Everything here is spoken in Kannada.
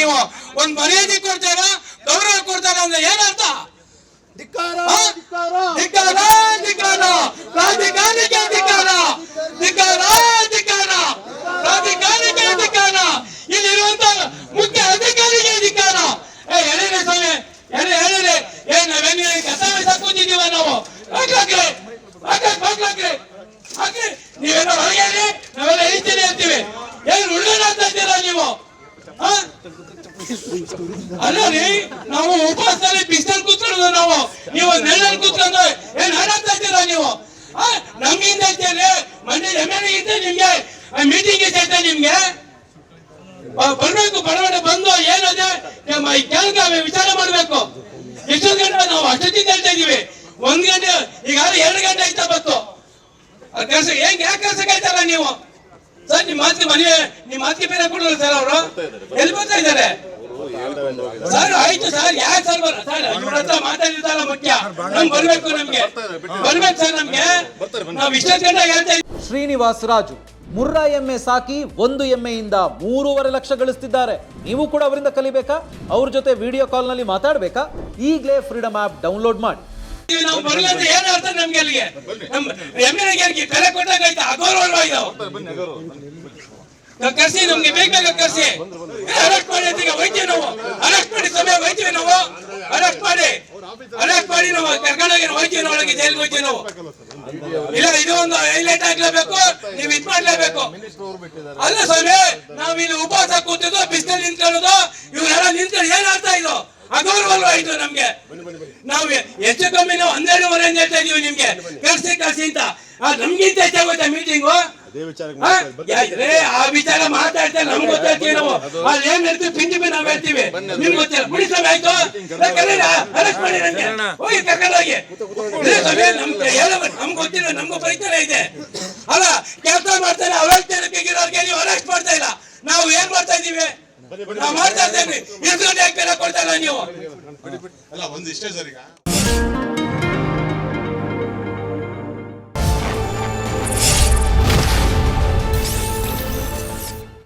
ನೀವು ಒಂದ್ ಮರ್ಯಾದೆ ಕೊಡ್ತಾರ ಗೌರವ ಕೊಡ್ತಾರ ಅಂದ್ರೆ ಏನರ್ಥ ಧಿಕ್ಕಾರ ಇಲ್ಲಿರುವಂತ ಮುಖ್ಯ ಅಧಿಕಾರಿಗೆ ಏ ಹೇಳಿರಿ ಸ್ವಾಮಿ ಹೇಳಿ ಹೇಳಿರಿ ಏ ನಾವೇನು ಕಸ ಕೂತಿದೀವ ನಾವು? ಹಾಕ್ಲಾಕ್ರಿ ಹಾಕ್ಲಾಕ್ ಹಾಕ್ಲಾಕ್ರಿ ಹಾಕ್ರಿ ನೀವೆಲ್ಲ ಹೊರಗೆ ನಾವೆಲ್ಲ ಹೇಳ್ತೀನಿ ಅಂತೀವಿ. ಏನ್ ಇದ್ದೀರಾ ನೀವು? ಹಾ? ಅಲ್ಲ ರೀ, ನಾವು ಉಪವಾಸದಲ್ಲಿ ಬಿಸಿಲಲ್ಲಿ ಕೂತ್ಕೊಂಡು ನಾವು. ನೀವು ನೆಲ್ಲಲ್ಲಿ ಕೂತ್ಕೊಂಡು ಏನ್ ಹಾಡಾಡ್ತಾ ಇದ್ದೀರಾ ನೀವು? ನಮ್ಗಿಂದ ಇದ್ದೇನೆ ಮಂಡ್ಯ ಎಂ ಎಲ್ ಇದ್ದೆ ನಿಮ್ಗೆ. ಮೀಟಿಂಗ್ ಐತೆ ನಿಮ್ಗೆ. ಬರ್ಬೇಕು ಬಡವಡೆ ಬಂದು ಏನದೆ ನಮ್ಮ ಕೆಳಗೆ ವಿಚಾರ ಮಾಡ್ಬೇಕು. ಎಷ್ಟೊಂದು ಗಂಟೆ ನಾವು ಅಷ್ಟೊತ್ತಿಂದ ಹೇಳ್ತಾ ಇದೀವಿ. ಒಂದ್ ಗಂಟೆ ಈಗಾಗಲೇ ಎರಡು ಗಂಟೆ ಆಯ್ತಾ ಬತ್ತು ಕೆಲಸ ಹೆಂಗ್ ಯಾಕೆ ಕೆಲಸ ಕಾಯ್ತಾರ ನೀವು? ಸರ್ ನಿಮ್ಮ ಮಾತಿಗೆ ಮನೆ ನಿಮ್ಮ ಮಾತಿಗೆ ಬೇರೆ ಕೊಡಲ್ಲ ಸರ್ ಅವರು. ಎಲ್ಲಿ ಬರ್ತಾ ಇದ್ದಾರೆ? ಸರ್ ಆಯ್ತು ಸರ್ ಯಾಕೆ ಸರ್ ಬರ ಸರ್ ಇವ್ರ ಹತ್ರ ಮಾತಾಡಿದ್ದಲ್ಲ ಮುಖ್ಯ? ನಮ್ಗೆ ಬರ್ಬೇಕು ನಮ್ಗೆ. ಬರ್ಬೇಕು ಸರ್ ನಮ್ಗೆ. ನಾವ್ ಇಷ್ಟೊತ್ತು ಗಂಟೆ ಹೇಳ್ತಾ ಶ್ರೀನಿವಾಸ್ ರಾಜು ಮುರ್ರಾ ಎಮ್ಮೆ ಸಾಕಿ ಒಂದು ಎಮ್ಮೆಯಿಂದ ಮೂರುವರೆ ಲಕ್ಷ ಗಳಿಸ್ತಿದ್ದಾರೆ. ನೀವು ಕೂಡ ಅವರಿಂದ ಕಲಿಬೇಕಾ? ಅವ್ರ ಜೊತೆ ವಿಡಿಯೋ ಕಾಲ್ನಲ್ಲಿ ಮಾತಾಡಬೇಕಾ? ಈಗಲೇ ಫ್ರೀಡಮ್ ಆ್ಯಪ್ ಡೌನ್ಲೋಡ್ ಮಾಡಿ. ನಾವು ಬರಲ್ಲ ಅಂದ್ರೆ ಏನ್ ಅರ್ಥ ನಮ್ಗೆ ಅಲ್ಲಿಗೆ? ನಮ್ ಎಮ್ಮೆಗೆ ಬೆಲೆ ಕೊಟ್ಟಾಗೈತೆ ಅಗೌರವ ಕರ್ಸಿ ನಮ್ಗೆ ಬೇಕಾಗ ಕರ್ಸಿ ಅರೆಸ್ಟ್ ಮಾಡಿ ಅಂತ ಹೋಯ್ತೀವಿ ನಾವು. ಅರೆಸ್ಟ್ ಮಾಡಿ ಸಮಯ ವೈದ್ಯ ನಾವು. ಅರೆಸ್ಟ್ ಮಾಡಿ. ಅರೆಸ್ಟ್ ಮಾಡಿ ನಾವು. ಕರ್ಕೊಂಡೋಗಿ ಹೋಯ್ತೀವಿ ಒಳಗೆ ಜೈಲ್ಗೆ ವೈದ್ಯ ನಾವು. ಇಲ್ಲ, ಇದು ಒಂದು ಹೈಲೈಟ್ ಆಗ್ಲೇಬೇಕು. ನೀವು ಇದ್ ಮಾಡ್ಲೇಬೇಕು. ಅಲ್ಲ ಸ್ವಾಮಿ ನಾವು ಇಲ್ಲಿ ಉಪವಾಸ ಕೂತಿದ್ದು ಬಿಸಿಲು ನಿಂತ್ಕೊಳ್ಳೋದು, ಇವರೆಲ್ಲ ನಿಂತ್ಕೊಂಡು ಏನಾಗ್ತಾ ಇದು ಅಗೌರವ ಆಯ್ತು ನಮ್ಗೆ. ನಾವು ಹೆಚ್ಚು ಕಮ್ಮಿ ನಾವು ಹನ್ನೆರಡುವರೆ ಹೇಳ್ತಾ ಇದೀವಿ ನಿಮ್ಗೆ. ಕರ್ಸಿ ಕರ್ಸಿ ಅಂತ. ನಮ್ಗಿಂತ ಹೆಚ್ಚಾಗುತ್ತೆ ಮೀಟಿಂಗು ಆ ವಿಚಾರ ಮಾತಾಡ್ತಾ ನಮ್ಗೆ ಗೊತ್ತಾಗ್ತೀವಿ ನಾವು ಅಲ್ಲಿ ಏನ್ ಹೇಳ್ತೀವಿ? ಪಿಂಡಿ ಬಿ ನಾವ್ ಹೇಳ್ತೀವಿ. ನಿಮ್ಗೆ ಗೊತ್ತಿಲ್ಲ. ಬಿಡಿ ಆಯ್ತು. ಅರೆಸ್ಟ್ ಮಾಡಿ ಹೋಗಿ ಕರ್ಕೊಂಡೋಗಿ ನಮ್ಗೆ ನಮ್ಗೆ ಗೊತ್ತಿಲ್ಲ. ನಮ್ಗೂ ಪರಿಚಯ ಇದೆ. ಅಲ್ಲ ಕೆಲಸ ಮಾಡ್ತಾರೆ. ಅವೈಜ್ಞಾನಿಕಿರೋರ್ಗೆ ನೀವು ಅರೆಸ್ಟ್ ಮಾಡ್ತಾ ಇಲ್ಲ. ನಾವು ಏನ್ ಮಾಡ್ತಾ ಇದೀವಿ ನಾವು ಮಾಡ್ತಾ ಇದ್ದೇವೆ. ಎಷ್ಟು ಗಂಟೆ ಕೊಡ್ತಾ ಇಲ್ಲ ನೀವು? ಅಲ್ಲ ಒಂದು ಇಷ್ಟೇ ಸರ್ ಈಗ.